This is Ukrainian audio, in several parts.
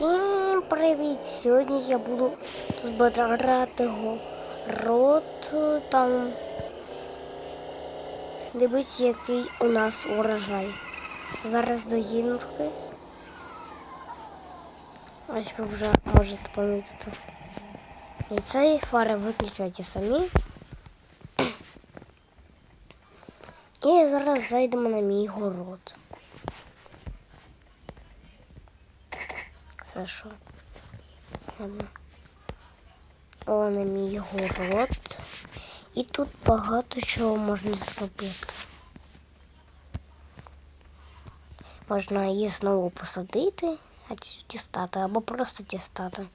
Всім привіт! Сьогодні я буду збирати город там. Дивіться, який у нас урожай. Зараз до гінки. Ось ви вже можете помітити. І цієї фари виключайте самі. І зараз зайдемо на мій город. Це що? О, на мій город. І тут багато чого можна зробити. Можна її знову посадити, а дістати, або просто дістати.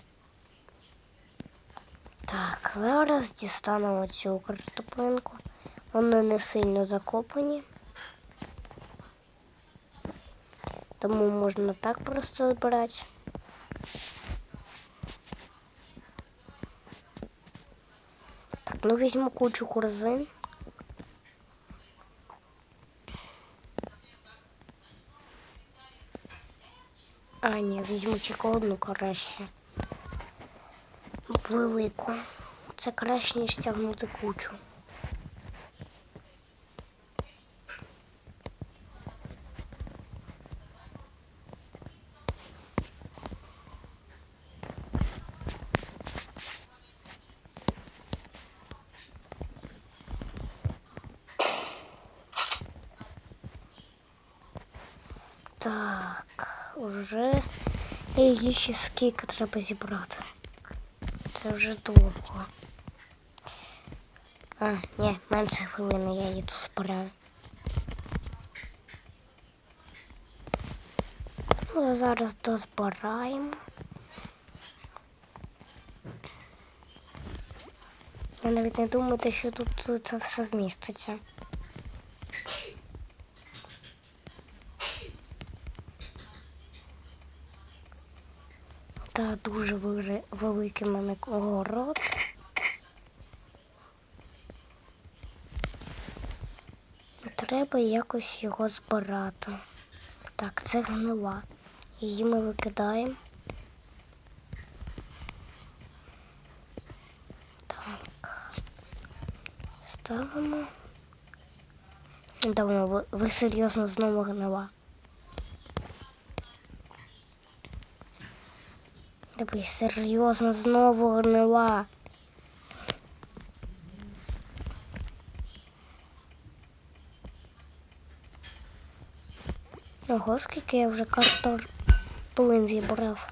Так, зараз дістанемо цю картоплинку. Вони не сильно закопані. Тому можна так просто збирати. Так, ну візьму кучу корзин. А, ні, візьму тільки одну краще. Велику. Це краще, ніж тягнути кучу. Уже її ще скільки треба зібрати. Це вже довго. А, ні, менше хвилини я тут збираю. Ну, зараз дозбираємо. Ви навіть не думайте, що тут це все вміститься. Та дуже великий мене город. Треба якось його збирати. Так, це гнила. Її ми викидаємо. Так. Ставимо. Давно ви, ви серйозно знову гнила. Дивись, серйозно знову гнила. Ого, скільки я вже картоплин зібрав.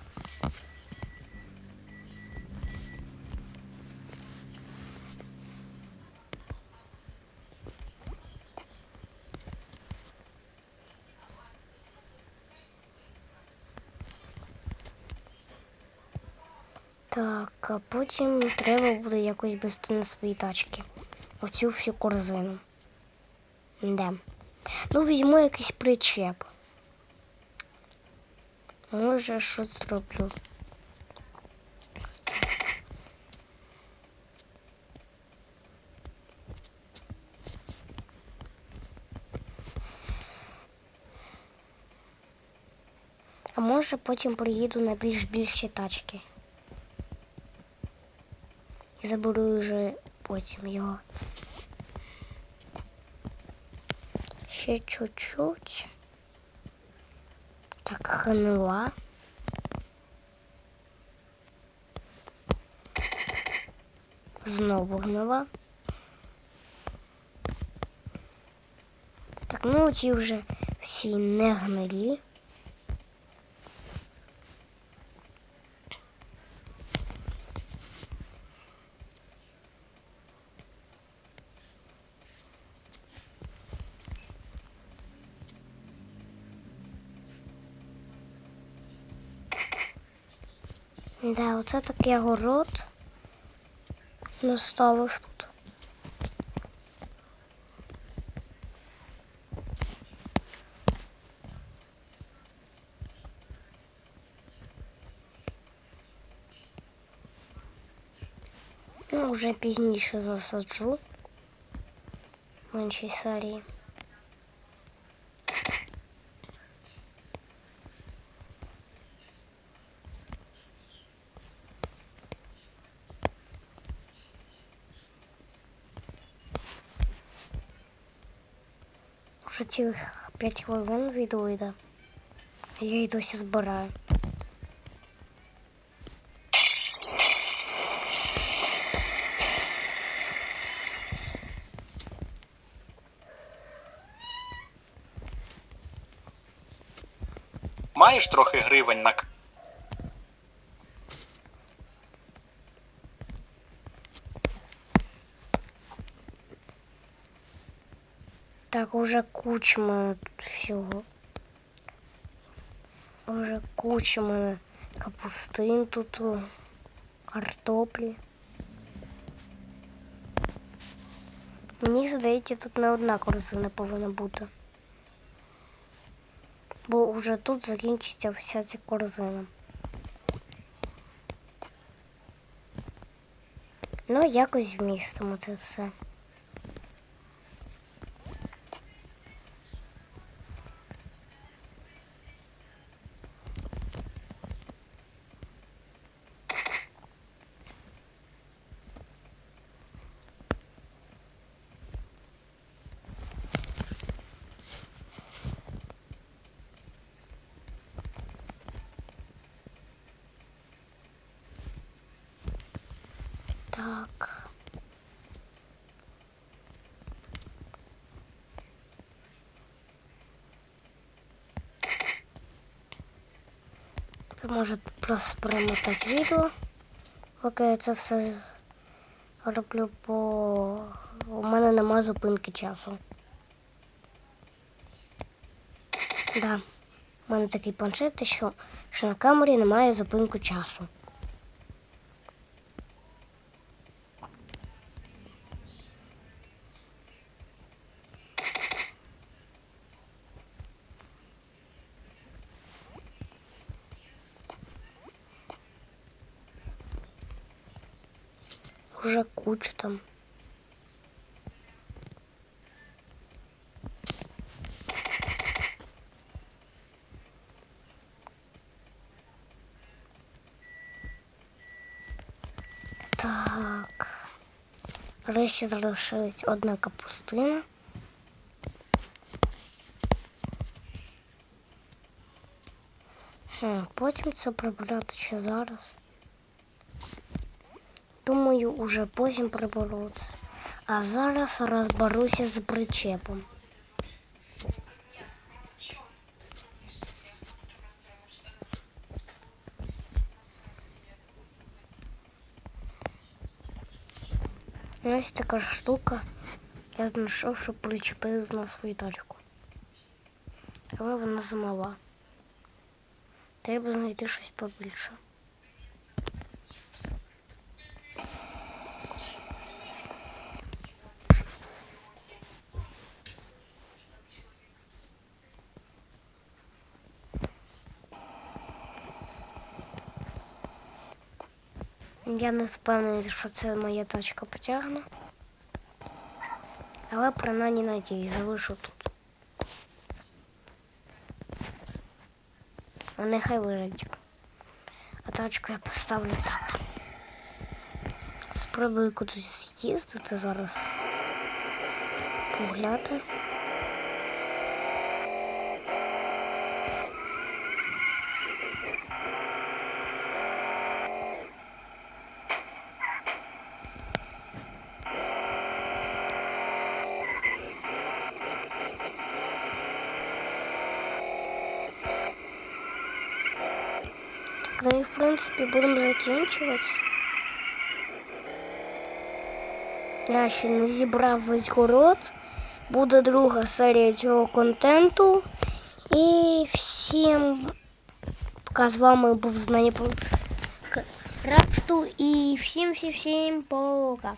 А потім треба буде якось вести на свої тачки. Оцю всю корзину. Де? Ну, візьму якийсь причеп. Може, щось зроблю. А може потім приїду на більш більші тачки. І заберу вже потім його. Ще чуть-чуть. Так, гнила. Знову гнила. Так, ну ті вже всі не гнилі. Да, оце такий город наставив тут. Ну, вже пізніше засаджу в іншій. Вже цілих 5 хвилин відео йде. Я її досі збираю. Маєш трохи гривень на уже куча мене тут всього. Уже куча мене капустин тут, картоплі. Мені здається, тут не одна корзина повинна бути. Бо вже тут закінчиться вся ця корзина. Ну, якось вмістимо це все. Так. Ви можете просто перемотати відео, поки я це все роблю, бо у мене нема зупинки часу. Да. У мене такий планшет, що, що на камері немає зупинку часу. Уже куча там. Так. Врешті залишилась одна капустина. Хм, потім це прибрати зараз. Думаю, уже потім приберу. А зараз розберуся з причепом. Ось така штука. Я знайшов, щоб причепити на свою тачку. Але вона замала. Треба знайти щось побільше. Я не впевнений, що це моя тачка потягне. Але принаймні надію, залишу тут. А нехай вирядить. А тачку я поставлю так. Спробую кудись з'їздити зараз. Погуляти. ну і в принципі будемо закінчувати. Я ще не зібрав весь город. Буде друга серія цього контенту. І всім пока з вами був знання по крафту. І всім всім всім пока.